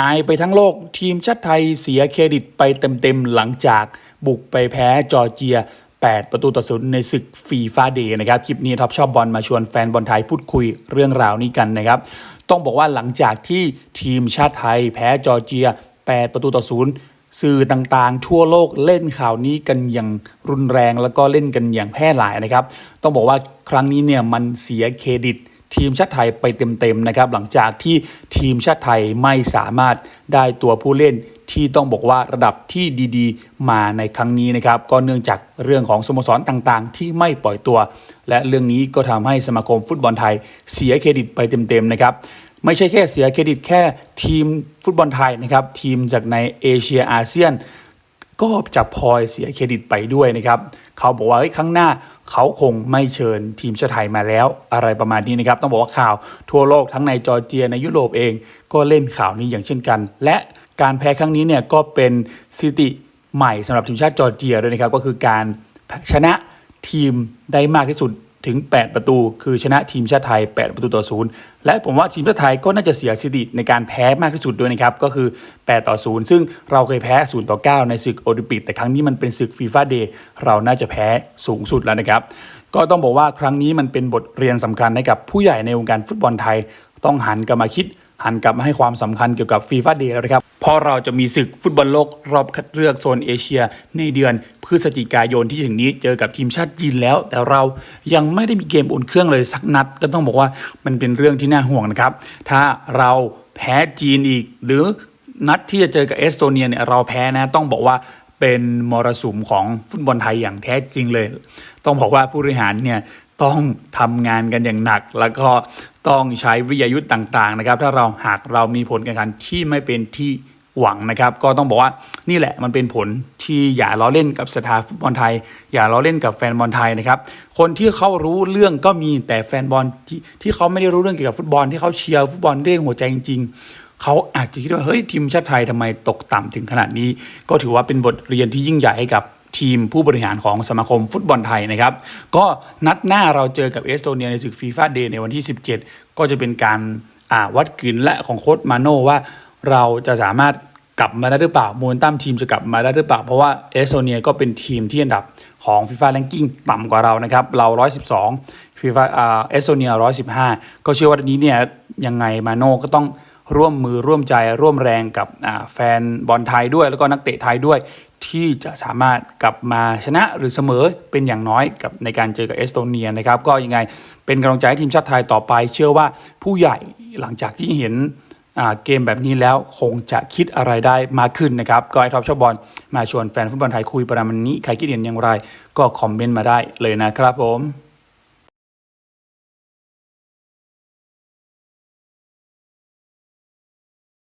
อายไปทั้งโลกทีมชาติไทยเสียเครดิตไปเต็มๆ หลังจากบุกไปแพ้จอร์เจีย 8 ประตูต่อศูนย์ในศึกฟีฟาเดย์นะครับ คลิปนี้ท็อปชอบบอลมาชวนแฟนบอลไทยพูดคุยเรื่องราวนี้กันนะครับ ต้องบอกว่าหลังจากที่ทีมชาติไทยแพ้จอร์เจีย 8 ประตูต่อศูนย์สื่อต่างๆ ทั่วโลกเล่นข่าวนี้กันอย่างรุนแรงแล้วก็เล่นกันอย่างแพร่หลายนะครับ ต้องบอกว่าครั้งนี้เนี่ยมันเสียเครดิต ทีมชาติไทยไปเต็มๆนะครับหลังจากที่ทีมชาติไทยไม่สามารถได้ตัวผู้เล่นที่ต้องบอกว่าระดับที่ดีๆ มาในครั้งนี้นะครับก็เนื่องจากเรื่องของสโมสรต่างๆ ที่ไม่ปล่อยตัว และเรื่องนี้ก็ทำให้สมาคมฟุตบอลไทยเสียเครดิตไปเต็มๆนะครับไม่ใช่แค่เสียเครดิตแค่ทีมฟุตบอลไทยนะครับทีมจากในเอเชียอาเซียน ก็จะพลอยเสียเครดิตไปด้วยนะครับ เขาบอกว่าเฮ้ยครั้งหน้าเขาคงไม่เชิญทีมชาติไทยมาแล้วอะไรประมาณนี้นะครับ ต้องบอกว่าข่าวทั่วโลกทั้งในจอร์เจียในยุโรปเอง ก็เล่นข่าวนี้อย่างเช่นกัน และการแพ้ครั้งนี้เนี่ยก็เป็นสถิติใหม่สำหรับทีมชาติจอร์เจียด้วยนะครับก็คือการชนะทีมได้มากที่สุด ถึง 8 ประตู คือชนะทีมชาติไทย 8 ประตูต่อศูนย์และผมว่าทีมชาติไทยก็น่าจะเสียสถิติในการแพ้มากที่สุดด้วยนะครับ ก็คือ 8 ต่อ0ซึ่งเราเคยแพ้0ต่อ9ในศึกโอลิมปิก แต่ครั้งนี้มันเป็นศึกฟีฟ่าเดย์เราน่าจะแพ้สูงสุดแล้วนะครับ ก็ต้องบอกว่าครั้งนี้มันเป็นบทเรียนสำคัญให้กับผู้ใหญ่ในวงการฟุตบอลไทย ต้องหันกลับมาคิด หันกลับมาให้ความสำคัญเกี่ยวกับฟีฟ่าเดย์แล้วนะครับ เพราะเราจะมีศึกฟุตบอลโลกรอบคัดเลือกโซนเอเชีย ในเดือนพฤศจิกายนที่ถึงนี้เจอกับทีมชาติจีนแล้ว แต่เรายังไม่ได้มีเกมอุ่นเครื่องเลยสักนัด ก็ต้องบอกว่ามันเป็นเรื่องที่น่าห่วงนะครับ ถ้าเราแพ้จีนอีก หรือนัดที่จะเจอกับเอสโตเนียเนี่ยเราแพ้นะต้องบอกว่าเป็นมรสุมของฟุตบอลไทยอย่างแท้จริงเลย ต้องบอกว่าผู้บริหารเนี่ย ต้องทำงานกันอย่างหนัก แล้วก็ต้องใช้วิทยายุทธ์ต่างๆนะครับ ถ้าเราหากเรามีผลการแข่งขันที่ไม่เป็นที่หวังนะครับ ก็ต้องบอกว่านี่แหละมันเป็นผลที่อย่าล้อเล่นกับสถาฟุตบอลไทย อย่าล้อเล่นกับแฟนบอลไทยนะครับ คนที่เขารู้เรื่องก็มีแต่แฟนบอลที่ที่เขาไม่ได้รู้เรื่องเกี่ยวกับฟุตบอลที่เขาเชียร์ฟุตบอลเรื่องหัวใจจริงๆเขาอาจจะคิดว่าเฮ้ยทีมชาติไทยทำไมตกต่ำถึงขนาดนี้ ก็ถือว่าเป็นบทเรียนที่ยิ่งใหญ่ให้กับ ทีมผู้บริหารของสมาคมฟุตบอลไทยนะครับ ก็นัดหน้าเราเจอกับเอสโตเนียในศึกฟีฟ่าเดย์ในวันที่ 17 ก็จะเป็นการาวัดกลืนและของโค้ชมาโน่ว่าเราจะสามารถกลับมาได้หรือเปล่าโมเมนตัมทีมจะกลับมาได้หรือเปล่า เพราะว่าเอสโตเนียก็เป็นทีมที่อันดับของฟีฟ่าแรงกิ้งต่ำกว่าเรานะครับ เรา 112ฟีฟ่าอ่าเอสโตเนีย 115 ก็เชื่อว่าอันนี้เนี่ยยังไงมาโน่ก็ต้อง ร่วมมือร่วมใจร่วมแรงกับแฟนบอลไทยด้วย แล้วก็นักเตะไทยด้วย ที่จะสามารถกลับมาชนะหรือเสมอเป็นอย่างน้อยกับในการเจอกับเอสโตเนียนะครับก็ยังไงเป็นกำลังใจให้ทีมชาติไทยต่อไป เชื่อว่าผู้ใหญ่หลังจากที่เห็นเกมแบบนี้แล้วคงจะคิดอะไรได้มากขึ้นนะครับ ก็ไอท็อปชอบบอลมาชวนแฟนฟุตบอลไทยคุยประมาณนี้ ใครคิดเห็นอย่างไร ก็คอมเมนต์มาได้เลยนะครับผม